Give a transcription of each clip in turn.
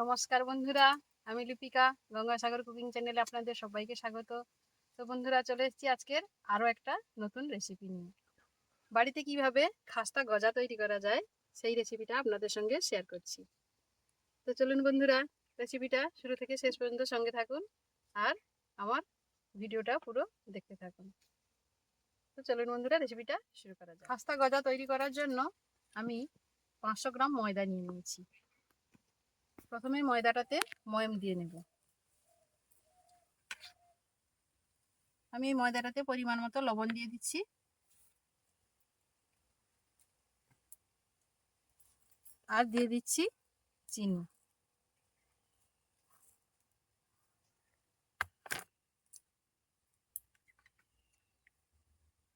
নমস্কার বন্ধুরা, আমি লিপিকা, গঙ্গাসাগর কুকিং চ্যানেলে আপনাদের সবাইকে স্বাগত। তো বন্ধুরা, চলে এসেছি আজকের আরও একটা নতুন রেসিপি নিয়ে। বাড়িতে কীভাবে খাস্তা গজা তৈরি করা যায়, সেই রেসিপিটা আপনাদের সঙ্গে শেয়ার করছি। তো চলুন বন্ধুরা রেসিপিটা শুরু থেকে শেষ পর্যন্ত সঙ্গে থাকুন আর আমার ভিডিওটা পুরো দেখতে থাকুন। তো চলুন বন্ধুরা রেসিপিটা শুরু করা যায় খাস্তা গজা তৈরি করার জন্য আমি পাঁচশো গ্রাম ময়দা নিয়ে নিয়েছি। প্রথমে ময়দাটাতে ময়ম দিয়ে নেব। আমি এই ময়দাটাতে পরিমাণ মতো লবণ দিয়ে দিচ্ছি। আর দিয়ে দিচ্ছি চিনি।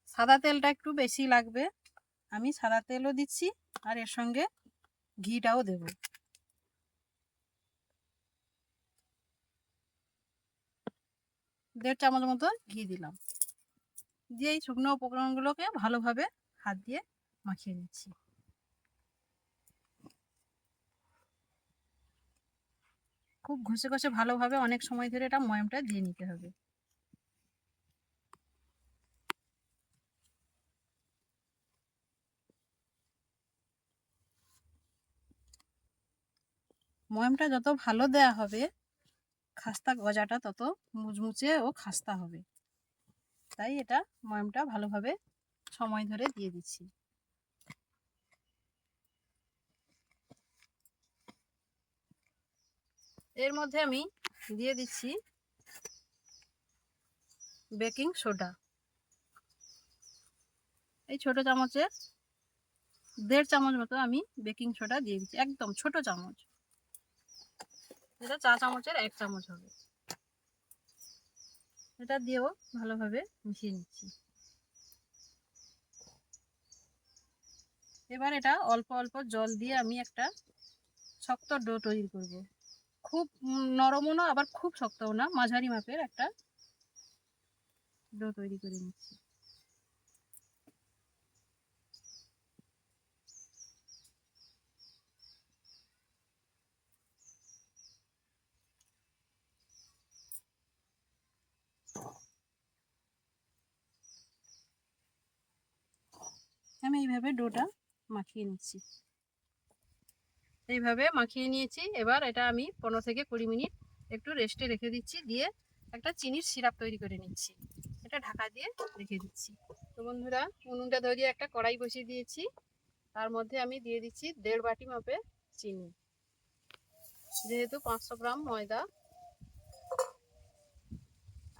সাদা তেলটা একটু বেশি লাগবে। আমি সাদা তেলও দিচ্ছি আর এর সঙ্গে ঘিটাও দেবো। দেড় চামচ মতো ঘি দিলাম। দিয়ে এই শুকনো উপকরণগুলোকে ভালোভাবে হাত দিয়ে মাখিয়ে নিচ্ছি। খুব ঘষে ঘষে ভালোভাবে অনেক সময় ধরে এটা ময়মটা দিয়ে নিতে হবে। ময়মটা যত ভালো দেয়া হবে খাস্তা গজাটা তত মুচমুচে ও খাস্তা হবে। তাই এটা ময়মটা ভালোভাবে সময় ধরে দিয়ে দিচ্ছি। এর মধ্যে আমি দিয়ে দিচ্ছি বেকিং সোডা। এই ছোট চামচে দেড় চামচ মতো আমি বেকিং সোডা দিয়ে দিচ্ছি, একদম ছোট চামচ। এটা চা চামচের এক চামচ হবে। এটা দিয়েও ভালোভাবে মিশিয়ে নিচ্ছি। এবার এটা অল্প অল্প জল দিয়ে আমি একটা শক্ত ডো তৈরি করব। খুব নরমও না, আবার খুব শক্তও না, মাঝারি মাপের একটা ডো তৈরি করে নিচ্ছি। আমি এইভাবে ডোটা মাখিয়ে নিচ্ছি। এইভাবে মাখিয়ে নিয়েছি। এবার এটা আমি পনেরো থেকে কুড়ি মিনিট একটু রেস্টে রেখে দিচ্ছি। দিয়ে একটা চিনির সিরাপ তৈরি করে নিচ্ছি। এটা ঢাকা দিয়ে রেখে দিচ্ছি। তো বন্ধুরা, উনুনটা ধরিয়ে একটা কড়াই বসিয়ে দিয়েছি। তার মধ্যে আমি দিয়ে দিচ্ছি দেড় বাটি মাপে চিনি। যেহেতু পাঁচশো গ্রাম ময়দা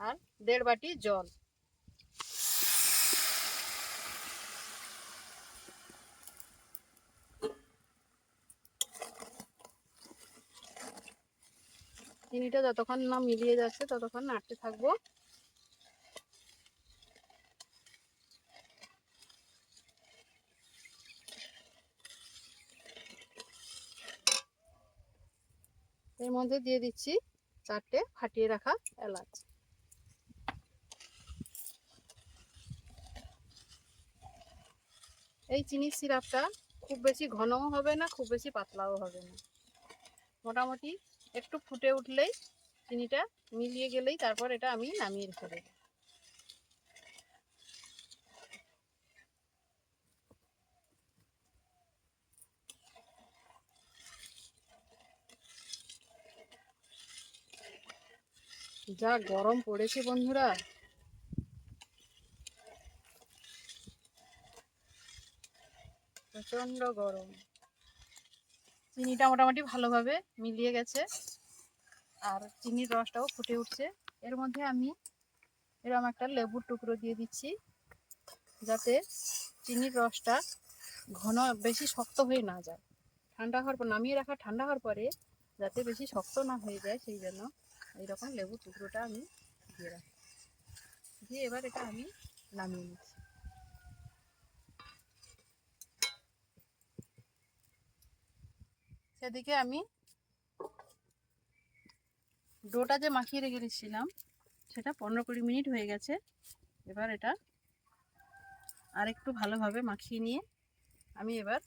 আর দেড় বাটি জল। চিনিটা যতক্ষণ না মিলিয়ে যাচ্ছে, ততক্ষণ নাড়তে থাকব। এর মধ্যে দিয়ে দিচ্ছি চারটে ফাটিয়ে রাখা এলাচ। এই চিনির সিরাপটা খুব বেশি ঘনও হবে না, খুব বেশি পাতলাও হবে না। মোটামুটি একটু ফুটে উঠলেই চিনিটা মিলিয়ে গেলেই তারপর এটা আমি নামিয়ে রেখে দেবো। যা গরম পড়েছে বন্ধুরা। প্রচণ্ড গরম। চিনিটা মোটামুটি ভালোভাবে মিলিয়ে গেছে। আর চিনির রসটাও ফুটে উঠছে। এর মধ্যে আমি এরকম একটা লেবুর টুকরো দিয়ে দিচ্ছি, যাতে চিনির রসটা ঘন বেশি শক্ত হয়ে না যায়। ঠান্ডা হওয়ার পর, নামিয়ে রাখা ঠান্ডা হওয়ার পরে যাতে বেশি শক্ত না হয়ে যায়, সেই জন্য এইরকম লেবুর টুকরোটা আমি দিয়ে রাখি। দিয়ে এবার এটা আমি নামিয়ে নিচ্ছি। সেদিকে আমি ডোটা যে মাখিয়ে রেখে দিচ্ছিলাম, সেটা পনেরো কুড়ি মিনিট হয়ে গেছে। এবার এটা আর একটু ভালোভাবে মাখিয়ে নিয়ে আমি এবার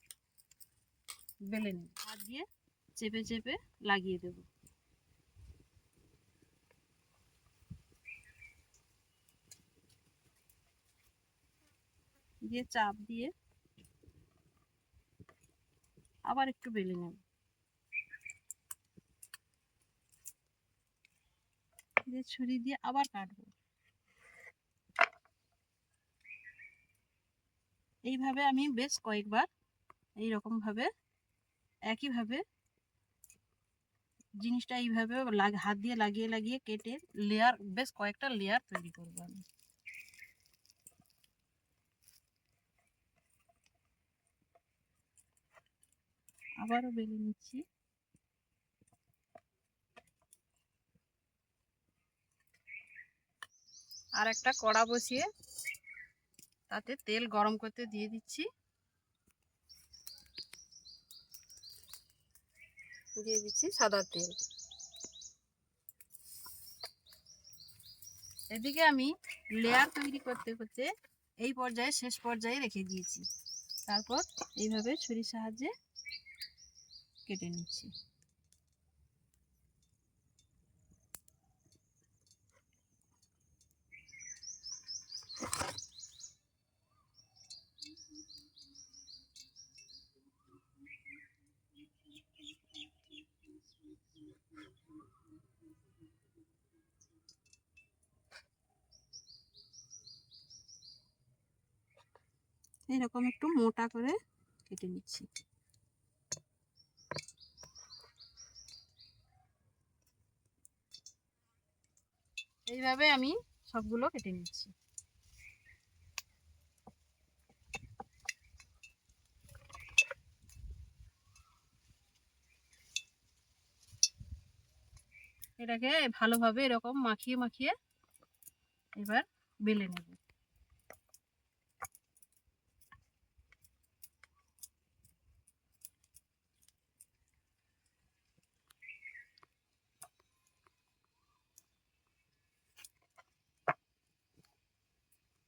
বেলে নিই হাত দিয়ে চেপে চেপে লাগিয়ে দেব। দিয়ে চাপ দিয়ে আবার একটু বেলে নেব। দিয়ে ছুরি দিয়ে আবার কাটবো। এইভাবে আমি বেশ কয়েকবার এই ভাবে একইভাবে জিনিসটা এইভাবে হাত দিয়ে লাগিয়ে লাগিয়ে কেটে লেয়ার বেশ কয়েকটা লেয়ার তৈরি করব আমি। আবারও বেলে নিচ্ছি। আর একটা কড়া বসিয়ে তাতে তেল গরম করতে দিয়ে দিচ্ছি। দিয়ে দিচ্ছি সাদা তেল। এদিকে আমি লেয়ার তৈরি করতে করতে এই পর্যায়ে শেষ পর্যায়ে রেখে দিয়েছি। তারপর এইভাবে ছুরির সাহায্যে কেটে নিচ্ছি। এরকম একটু মোটা করে কেটে নিচ্ছি। এইভাবে আমি সবগুলো কেটে নিচ্ছি। এটাকে ভালোভাবে এরকম মাখিয়ে মাখিয়ে এবার বেলে নেব।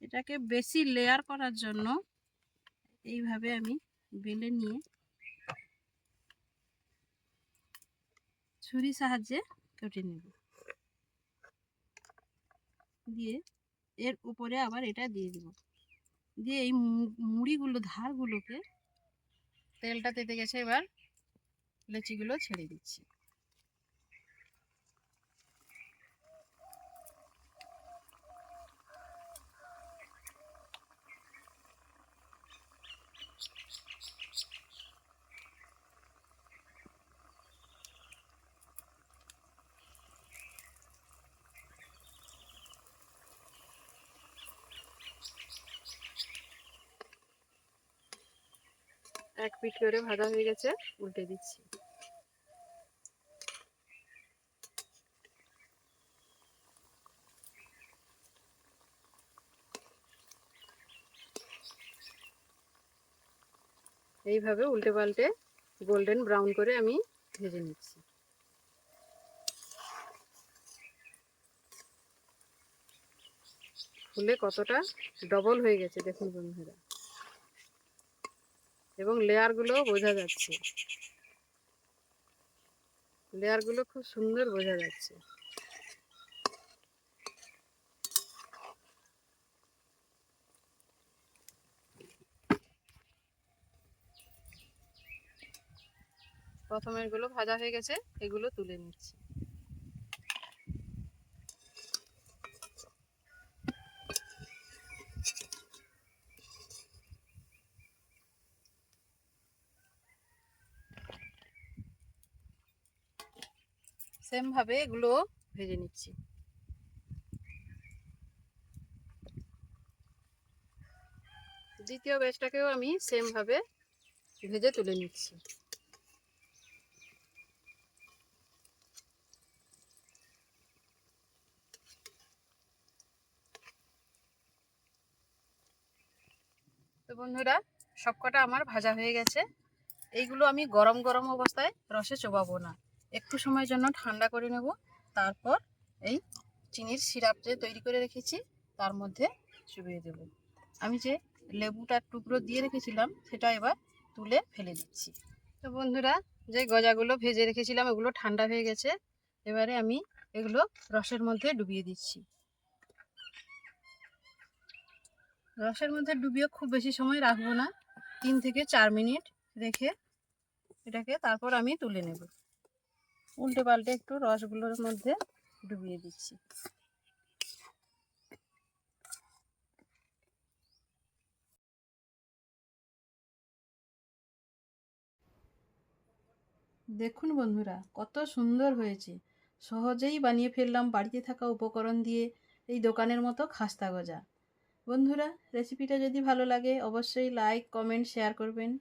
এটাকে বেশি লেয়ার করার জন্য এইভাবে আমি বেলে নিয়ে ছুরি সাহায্যে কেটে নেব। দিয়ে এর উপরে আবার এটা দিয়ে দেব। দিয়ে এই মুড়িগুলো, ধারগুলোকে তেলটা তেতে গেছে এবার, লুচিগুলো ছেড়ে দিচ্ছি। এক পিঠ করে ভাজা হয়ে গেছে, উল্টে দিচ্ছি। এইভাবে উল্টে পাল্টে গোল্ডেন ব্রাউন করে আমি ভেজে নিচ্ছি। ফুলে কতটা ডবল হয়ে গেছে, দেখুন বন্ধুরা। এবং লেয়ারগুলো বোঝা যাচ্ছে। লেয়ারগুলো খুব সুন্দর বোঝা যাচ্ছে। প্রথমে এগুলো ভাজা হয়ে গেছে, এগুলো তুলে নিচ্ছি। সেম ভাবে এগুলো ভেজে নিচ্ছি। দ্বিতীয় ব্যাচটাকেও আমি সেম ভাবে ভেজে তুলে নিচ্ছি। তো বন্ধুরা, সবকটা আমার ভাজা হয়ে গেছে। এইগুলো আমি গরম গরম অবস্থায় রসে চোবাবো না। একটু সময়ের জন্য ঠান্ডা করে নেব। তারপর এই চিনির সিরাপ যে তৈরি করে রেখেছি, তার মধ্যে চুবিয়ে দেব। আমি যে লেবুটার টুকরো দিয়ে রেখেছিলাম, সেটা এবার তুলে ফেলে দিচ্ছি। তো বন্ধুরা, যে গজাগুলো ভেজে রেখেছিলাম, ওগুলো ঠান্ডা হয়ে গেছে। এবারে আমি এগুলো রসের মধ্যে ডুবিয়ে দিচ্ছি। রসের মধ্যে ডুবিয়ে খুব বেশি সময় রাখব না। তিন থেকে চার মিনিট রেখে এটাকে তারপর আমি তুলে নেব। উল্টে পাল্টে একটু রসগুলোর মধ্যে ডুবিয়ে দিচ্ছি। দেখুন বন্ধুরা, কত সুন্দর হয়েছে। সহজেই বানিয়ে ফেললাম বাড়িতে থাকা উপকরণ দিয়ে এই দোকানের মতো খাস্তা গজা। বন্ধুরা, রেসিপিটা যদি ভালো লাগে, অবশ্যই লাইক, কমেন্ট, শেয়ার করবেন।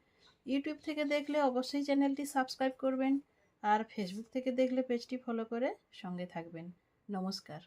ইউটিউব থেকে দেখলে অবশ্যই চ্যানেলটি সাবস্ক্রাইব করবেন। আর ফেসবুক থেকে দেখলে পেজটি ফলো করে সঙ্গে থাকবেন। নমস্কার।